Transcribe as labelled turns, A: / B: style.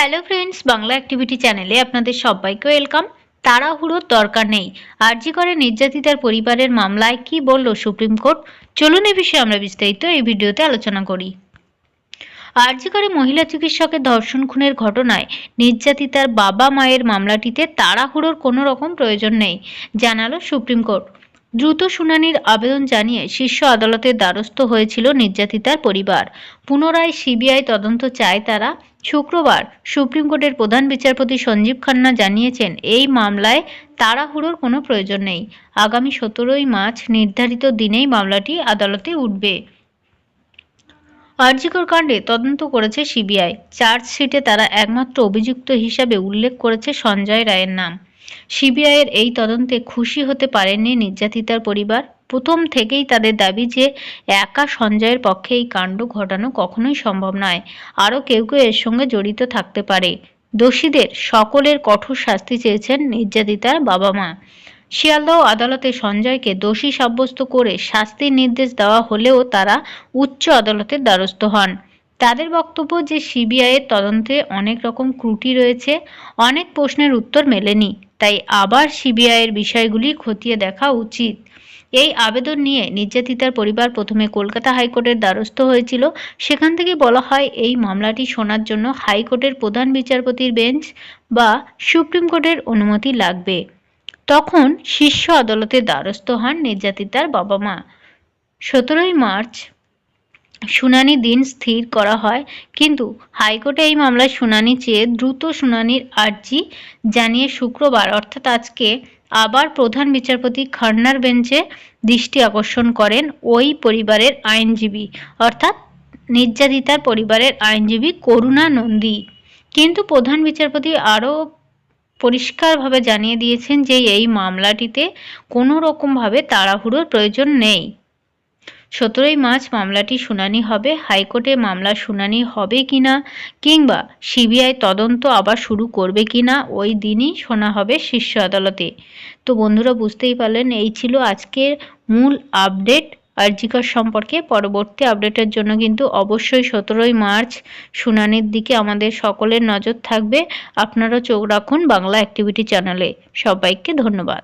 A: Hello friends Bangla activity চ্যানেলে আপনাদের সবাইকে ওয়েলকাম তাড়াহুড়োর দরকার নেই। আরজি করে নির্যাতিতার পরিবারের মামলায় কি বলল সুপ্রিম কোর্ট চলুন এ বিষয়ে আমরা বিস্তারিত এই ভিডিওতে আলোচনা করি। আরজি করে মহিলা চিকিৎসকের ধর্ষণ খুনের ঘটনায় নির্যাতিতার বাবা মায়ের মামলাটিতে তাড়াহুড়োর কোনো রকম প্রয়োজন নেই, জানালো সুপ্রিম কোর্ট দ্রুত শুনানির আবেদন জানিয়ে শীর্ষ আদালতের দ্বারস্থ হয়েছিল নির্যাতিতার পরিবার। পুনরায় সিবিআই তদন্ত চায় তারা। শুক্রবার সুপ্রিম কোর্টের প্রধান বিচারপতি সঞ্জীব খান্না জানিয়েছেন, এই মামলায় তাড়াহুড়োর কোনো প্রয়োজন নেই। আগামী সতেরোই মার্চ নির্ধারিত দিনেই মামলাটি আদালতে উঠবে। আরজিকর কাণ্ডে তদন্ত করেছে সিবিআই। চার্জশিটে তারা একমাত্র অভিযুক্ত হিসাবে উল্লেখ করেছে সঞ্জয় রায়ের নাম। সিবিআইয়ের এই তদন্তে খুশি হতে পারেননি নির্যাতিতার পরিবার। প্রথম থেকেই তাদের দাবি যে একা সঞ্জয়ের পক্ষে এই কাণ্ড ঘটানো কখনোই সম্ভব নয়। আরও কেউ কেউ এর সঙ্গে জড়িত থাকতে পারে। দোষীদের সকলের কঠোর শাস্তি চেয়েছেন নির্যাতিতার বাবা মা শিয়ালদহ আদালতে সঞ্জয়কে দোষী সাব্যস্ত করে শাস্তির নির্দেশ দেওয়া হলেও তারা উচ্চ আদালতের দ্বারস্থ হন। তাদের বক্তব্য যে সিবিআইয়ের তদন্তে অনেক রকম ত্রুটি রয়েছে, অনেক প্রশ্নের উত্তর মেলেনি। তাই আবার সিবিআইয়ের বিষয়গুলি খতিয়ে দেখা উচিত। এই আবেদন নিয়ে নির্যাতিতার পরিবার প্রথমে কলকাতা হাইকোর্টের দ্বারস্থ হয়েছিল। সেখান থেকে বলা হয়, এই মামলাটি শোনার জন্য হাইকোর্টের প্রধান বিচারপতির বেঞ্চ বা সুপ্রিম কোর্টের অনুমতি লাগবে। তখন শীর্ষ আদালতের দ্বারস্থ হন নির্যাতিতার বাবা মা। সতেরোই মার্চ শুনানি দিন স্থির করা হয়। কিন্তু হাইকোর্টে এই মামলার শুনানি চেয়ে দ্রুত শুনানির আর্জি জানিয়ে শুক্রবার, অর্থাৎ আজকে, আবার প্রধান বিচারপতি খান্নার বেঞ্চে দৃষ্টি আকর্ষণ করেন ওই পরিবারের আইনজীবী, অর্থাৎ নির্যাতিতার পরিবারের আইনজীবী করুণা নন্দী। কিন্তু প্রধান বিচারপতি আরও পরিষ্কারভাবে জানিয়ে দিয়েছেন যে এই মামলাটিতে কোনো রকমভাবে তাড়াহুড়োর প্রয়োজন নেই। সতেরোই মার্চ মামলাটি শুনানি হবে। হাইকোর্টে মামলার শুনানি হবে কিনা কিংবা সিবিআই তদন্ত আবার শুরু করবে কিনা, ওই দিনই শোনা হবে শীর্ষ আদালতে। তো বন্ধুরা, বুঝতেই পারলেন, এই ছিল আজকের মূল আপডেট। আর্জিকর সম্পর্কে পরবর্তী আপডেটের জন্য কিন্তু অবশ্যই সতেরোই মার্চ শুনানির দিকে আমাদের সকলের নজর থাকবে। আপনারা চোখ রাখুন বাংলা অ্যাক্টিভিটি চ্যানেলে। সবাইকে ধন্যবাদ।